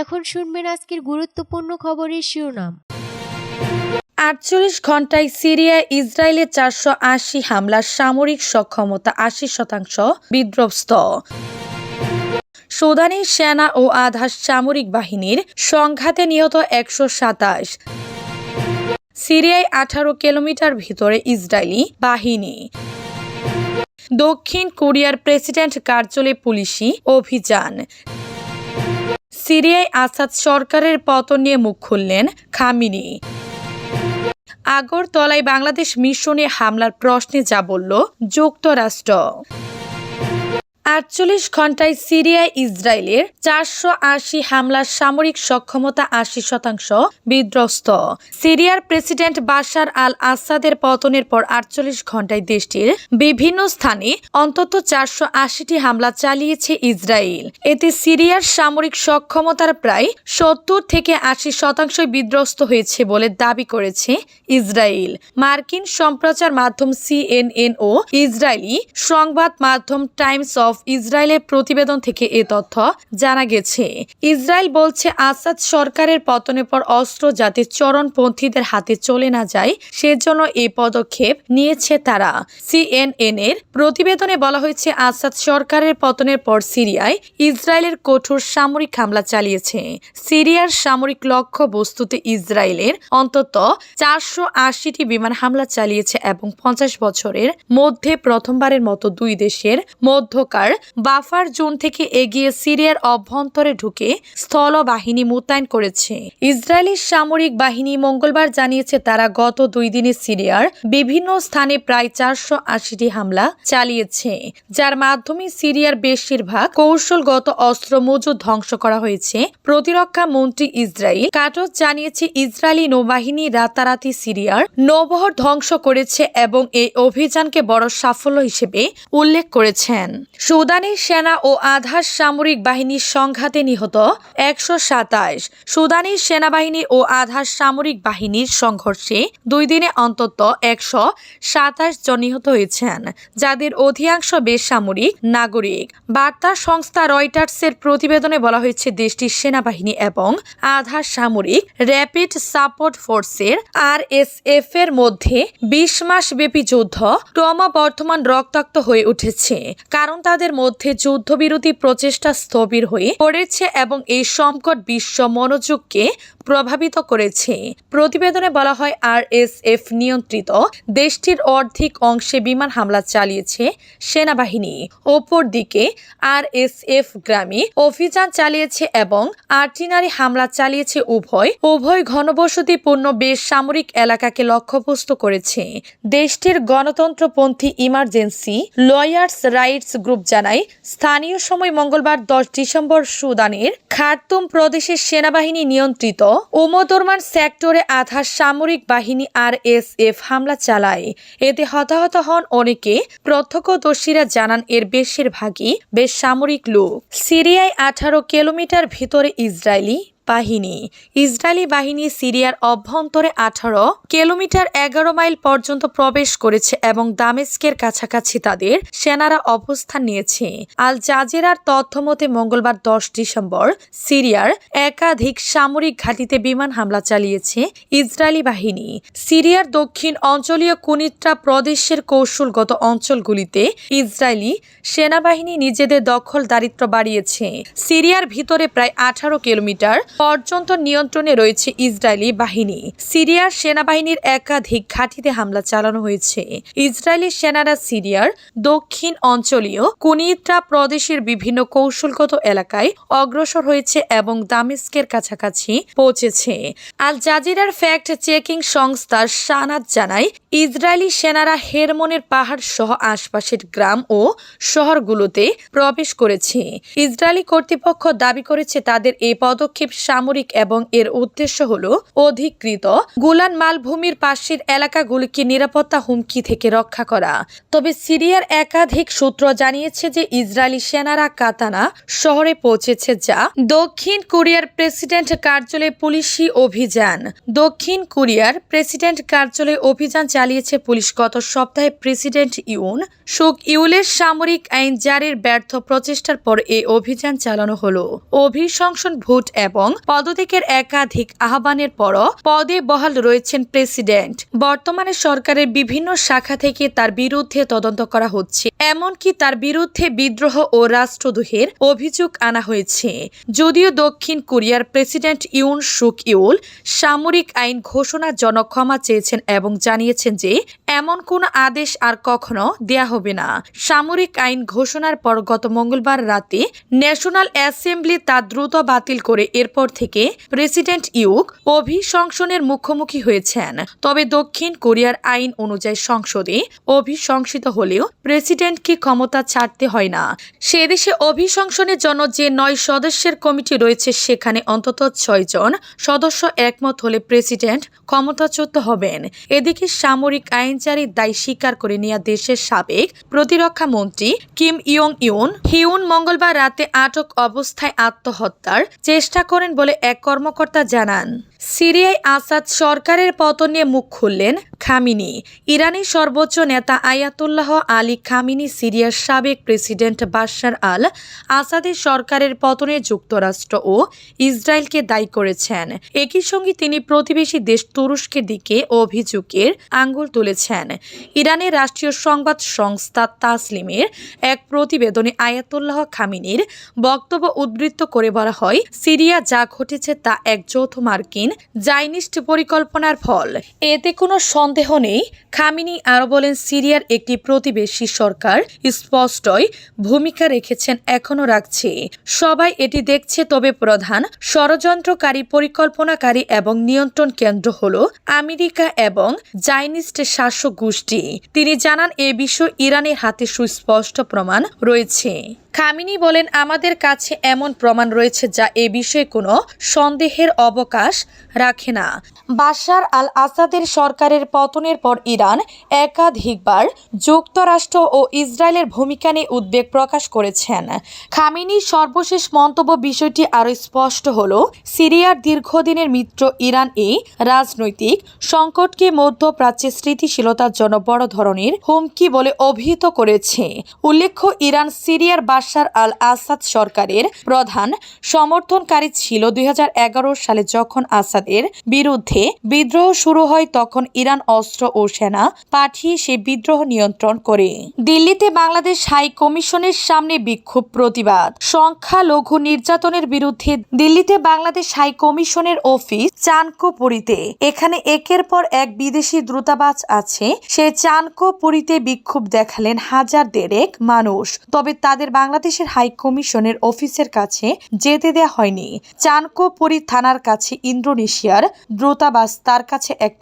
এখন শুনবেন আজকের গুরুত্বপূর্ণ খবরের শিরোনাম। আটচল্লিশ ঘন্টায় সিরিয়ায় ইসরায়েলের চারশো আশি হামলার সামরিক সক্ষমতা আশি শতাংশ বিধ্বস্ত সুদানি সেনা ও আধা সামরিক বাহিনীর সংঘাতে নিহত একশো সাতাশ। সিরিয়ায় আঠারো কিলোমিটার ভিতরে ইসরায়েলি বাহিনী। দক্ষিণ কোরিয়ার প্রেসিডেন্ট কার্যালয়ে পুলিশি অভিযান। সিরিয়ায় আসাদ সরকারের পতন নিয়ে মুখ খুললেন খামিনি। আগরতলায় বাংলাদেশ মিশনে হামলার প্রশ্নে যা বলল, যুক্তরাষ্ট্র। আটচল্লিশ ঘন্টায় সিরিয়ায় ইসরায়েলের চারশো আশি হামলার সামরিক সক্ষমতা আশি শতাংশ বিধ্বস্ত। সিরিয়ার প্রেসিডেন্ট বাশার আল আসাদের পতনের পর আটচল্লিশ ঘন্টায় দেশটির বিভিন্ন স্থানে অন্তত চারশো আশিটি হামলা চালিয়েছে ইসরায়েল। এতে সিরিয়ার সামরিক সক্ষমতার প্রায় সত্তর থেকে আশি শতাংশ বিধ্বস্ত হয়েছে বলে দাবি করেছে ইসরায়েল। মার্কিন সম্প্রচার মাধ্যম সিএনএন ও ইসরায়েলি সংবাদ মাধ্যম টাইমস অফ ইসরায়েলের প্রতিবেদন থেকে এ তথ্য জানা গেছে। ইসরায়েল বলছে, আসাদ সরকারের পতনের পর অস্ত্র যাতে চরণপন্থীদের হাতে চলে না যায়, সেজন্য এই পদক্ষেপ নিয়েছে তারা। সিএনএন এর প্রতিবেদনে বলা হয়েছে, আসাদ সরকারের পতনের পর সিরিয়ায় ইসরায়েলের কঠোর সামরিক হামলা চালিয়েছে। সিরিয়ার সামরিক লক্ষ্য বস্তুতে ইসরায়েলের অন্তত চারশো আশিটি বিমান হামলা চালিয়েছে এবং পঞ্চাশ বছরের মধ্যে প্রথমবারের মতো দুই দেশের মধ্যকার বাফার জোন থেকে এগিয়ে সিরিয়ার অভ্যন্তরে ঢুকে স্থল বাহিনী মোতায়েন করেছে। ইসরায়েলি সামরিক বাহিনী মঙ্গলবার জানিয়েছে, তারা গত দুই দিনে সিরিয়ার বিভিন্ন স্থানে প্রায় চারশো আশিটি হামলা চালিয়েছে, যার মাধ্যমে সিরিয়ার বেশিরভাগ কৌশলগত অস্ত্র মজুদ ধ্বংস করা হয়েছে। প্রতিরক্ষা মন্ত্রী ইসরায়েল কাটস জানিয়েছে, ইসরায়েলি নৌবাহিনী রাতারাতি সিরিয়ার নৌবহর ধ্বংস করেছে এবং এই অভিযানকে বড় সাফল্য হিসেবে উল্লেখ করেছেন। সুদানি সেনা ও আধার সামরিক বাহিনীর সংঘাতে নিহত একশো সাতাশ। সুদানি সেনাবাহিনী ও আধার সামরিক বাহিনীর সংঘর্ষে দুই দিনে অন্তত একশো সাতাশ জন নিহত হয়েছেন, যাদের অধিকাংশ বেসামরিক নাগরিক। বার্তা সংস্থা রয়টার্সের প্রতিবেদনে বলা হয়েছে, দেশটির সেনাবাহিনী এবং আধার সামরিক র্যাপিড সাপোর্ট ফোর্সের আর এস এর মধ্যে বিশ মাস ব্যাপী যুদ্ধ ক্রমবর্ধমান রক্তাক্ত হয়ে উঠেছে। কারণ তাদের মধ্যে যুদ্ধবিরতি প্রচেষ্টা স্থবির হয়ে পড়েছে এবং এই সংকট বিশ্ব মনোযোগকে প্রভাবিত করেছে। প্রতিবেদনে বলা হয় আর এস এফ নিয়ন্ত্রিত দেশটির অর্ধেক অংশে বিমান হামলা চালিয়েছে সেনাবাহিনী। ওপর দিকে আর এস এফ গ্রামে অভিযান চালিয়েছে এবং আর্টিনারি হামলা চালিয়েছে উভয়। উভয় ঘনবসতিপূর্ণ বেশ সামরিক এলাকাকে লক্ষ্যবস্তু করেছে। দেশটির গণতন্ত্রপন্থী ইমার্জেন্সি লয়ার্স রাইটস গ্রুপ জানায়, স্থানীয় সময় মঙ্গলবার দশ ডিসেম্বর সুদানের খার্তুম প্রদেশের সেনাবাহিনী নিয়ন্ত্রিত ওমদরমান সেক্টরে আধা সামরিক বাহিনী আর এস এফ হামলা চালায়। এতে হতাহত হন অনেকে, প্রত্যক্ষদর্শীরা জানান এর বেশিরভাগই বেশ সামরিক লোক। সিরিয়ায় আঠারো কিলোমিটার ভিতরে ইসরায়েলি বাহিনী। ইসরায়েলি বাহিনী সিরিয়ার অভ্যন্তরে আঠারো কিলোমিটার এগারো মাইল পর্যন্ত প্রবেশ করেছে এবং দামেস্কের কাছাকাছি তাদের সেনারা অবস্থান নিয়েছে। আল জাজেরার তথ্য মতে, মঙ্গলবার দশ ডিসেম্বর সিরিয়ার একাধিক সামরিক ঘাঁটিতে বিমান হামলা চালিয়েছে ইসরায়েলি বাহিনী। সিরিয়ার দক্ষিণ অঞ্চলীয় কুনিত্রা প্রদেশের কৌশলগত অঞ্চলগুলিতে ইসরায়েলি সেনাবাহিনী নিজেদের দখল দারিদ্র বাড়িয়েছে। সিরিয়ার ভিতরে প্রায় আঠারো কিলোমিটার পর্যন্ত নিয়ন্ত্রণে রয়েছে ইসরায়েলি বাহিনী। সিরিয়ার সেনাবাহিনীর একাধিক ঘাঁটিতে হামলা চালানো হয়েছে। ইসরায়েলি সেনারা সিরিয়ার দক্ষিণ অঞ্চলীয় কুনিত্রা প্রদেশের বিভিন্ন কৌশলগত এলাকায় অগ্রসর হয়েছে এবং দামেস্কের কাছাকাছি পৌঁছেছে। আল জাজিরার ফ্যাক্ট চেকিং সংস্থা সানাত জানায়, ইসরায়েলি সেনারা হেরমনের পাহাড় সহ আশপাশের গ্রাম ও শহরগুলোতে প্রবেশ করেছে। ইসরায়েলি কর্তৃপক্ষ দাবি করেছে তাদের এই পদক্ষেপ সামরিক এবং এর উদ্দেশ্য হল অধিকৃত গোলান মালভূমির পাশের এলাকাগুলিকে নিরাপত্তা হুমকি থেকে রক্ষা করা। তবে সিরিয়ার একাধিক সূত্র জানিয়েছে যে ইসরায়েলি সেনারা কাতানা শহরে পৌঁছেছে যা দক্ষিণ কোরিয়ার প্রেসিডেন্ট কার্যালয়ে পুলিশি অভিযান। দক্ষিণ কোরিয়ার প্রেসিডেন্ট কার্যালয়ে অভিযান চালিয়েছে পুলিশ গত সপ্তাহে প্রেসিডেন্ট ইউন সুক ইউলের সামরিক আইন জারির ব্যর্থ প্রচেষ্টার পর এই অভিযান চালানো হলো। অভিশংসন ভোট এবং পদত্যাগের একাধিক আহ্বানের পরও পদে বহাল রয়েছেন প্রেসিডেন্ট। বর্তমানে সরকারের বিভিন্ন শাখা থেকে তার বিরুদ্ধে তদন্ত করা হচ্ছে। এমনকি তার বিরুদ্ধে বিদ্রোহ ও রাষ্ট্রদ্রোহের অভিযোগ আনা হয়েছে। যদিও দক্ষিণ কোরিয়ার প্রেসিডেন্ট ইউন সুক ইউল সামরিক আইন ঘোষণার জন্য ক্ষমা চেয়েছেন এবং জানিয়েছেন যে, এমন কোন আদেশ আর কখনো দেয়া হবে না। সামরিক আইন ঘোষণার পর গত মঙ্গলবার রাতে ন্যাশনাল অ্যাসেম্বলি তা দ্রুত বাতিল করে এরপর থেকে প্রেসিডেন্ট ইউক অভিশংসনের মুখোমুখি হয়েছেন। তবে দক্ষিণ কোরিয়ার আইন অনুযায়ী সংসদে অভিশংসিত হলেও প্রেসিডেন্টকে ক্ষমতা ছাড়তে হয় না। সে দেশে অভিশংসনের জন্য যে নয় সদস্যের কমিটি রয়েছে, সেখানে অন্তত ছয় জন সদস্য একমত হলে প্রেসিডেন্ট ক্ষমতাচ্যুত হবেন। এদিকে সামরিক আইন জারির দায় স্বীকার করে নেওয়া দেশের সাবেক প্রতিরক্ষা মন্ত্রী কিম ইয়ং ইউন হিউন মঙ্গলবার রাতে আটক অবস্থায় আত্মহত্যার চেষ্টা করেন বলে এক কর্মকর্তা জানান। সিরিয়ায় আসাদ সরকারের পতন মুখ খুললেন খামিনি। ইরানের সর্বোচ্চ নেতা আয়াতুল্লাহ আলী খামিনি সিরিয়ার সাবেক প্রেসিডেন্ট বাশার আল আসাদের সরকারের পতনে যুক্তরাষ্ট্র ও ইসরায়েলকে দায়ী করেছেন। একই সঙ্গে তিনি প্রতিবেশী দেশ তুরস্কের দিকে অভিযোগের আঙ্গুল তুলেছেন। ইরানের রাষ্ট্রীয় সংবাদ সংস্থা তাসলিমের এক প্রতিবেদনে আয়াতুল্লাহ খামিনির বক্তব্য উদ্ধৃত করে বলা হয়, সিরিয়া যা ঘটেছে তা এক যৌথ মার্কিন জাইনিস্ট পরিকল্পনার ফল। এতে কোনো সন্দেহ নেই, খামিনি আরও বলেন সিরিয়ার একটি প্রতিবেশী সরকার স্পষ্টই ভূমিকা রেখেছেন এখনও রাখছে। সবাই এটি দেখছে তবে প্রধান ষড়যন্ত্রকারী পরিকল্পনাকারী এবং নিয়ন্ত্রণ কেন্দ্র হল আমেরিকা এবং জাইনিস্ট শাসক গোষ্ঠী তিনি জানান, এ বিষয়ে ইরানের হাতে সুস্পষ্ট প্রমাণ রয়েছে। খামিনি বলেন, আমাদের কাছে এমন প্রমাণ রয়েছে যা এ বিষয়ে কোনো সন্দেহের অবকাশ রাখে না। বাশার আল আসাদের সরকারের পতনের পর ইরান একাধিকবার যুক্তরাষ্ট্র ও ইসরায়েলের ভূমিকা নিয়ে উদ্বেগ প্রকাশ করেছেন। খামিনির সর্বশেষ মন্তব্য বিষয়টি আরও স্পষ্ট হল, সিরিয়ার দীর্ঘদিনের মিত্র ইরান এই রাজনৈতিক সংকটকে মধ্যপ্রাচ্যে স্থিতিশীলতার জন্য বড় ধরনের হুমকি বলে অভিহিত করেছে। উল্লেখ্য, ইরান সিরিয়ার বাশার আল আসাদ সরকারের প্রধান সমর্থনকারী ছিল দুই সালে যখন আসাদের বিরুদ্ধে বিদ্রোহ শুরু হয় তখন ইরান অস্ত্র ও সেনা পাঠিয়ে সে বিদ্রোহ নিয়ন্ত্রণ করে। দিল্লিতে বাংলাদেশ হাই কমিশনের সামনে বিক্ষোভ প্রতিবাদ। সংখ্যালঘু নির্যাতনের বিরুদ্ধে দিল্লিতে বাংলাদেশ হাই কমিশনের অফিস চানকোপুরীতে। এখানে একের পর এক বিদেশি দ্রুতাবাস আছে। সে চানকোপুরীতে বিক্ষোভ দেখালেন হাজার দেড়েক মানুষ। তবে তাদের বাংলাদেশের হাই কমিশনের অফিসের কাছে যেতে দেয়া হয়নি। চানকোপুরি থানার কাছে ইন্দোনেশিয়ার দ্রুতাবাস তার কাছে একটা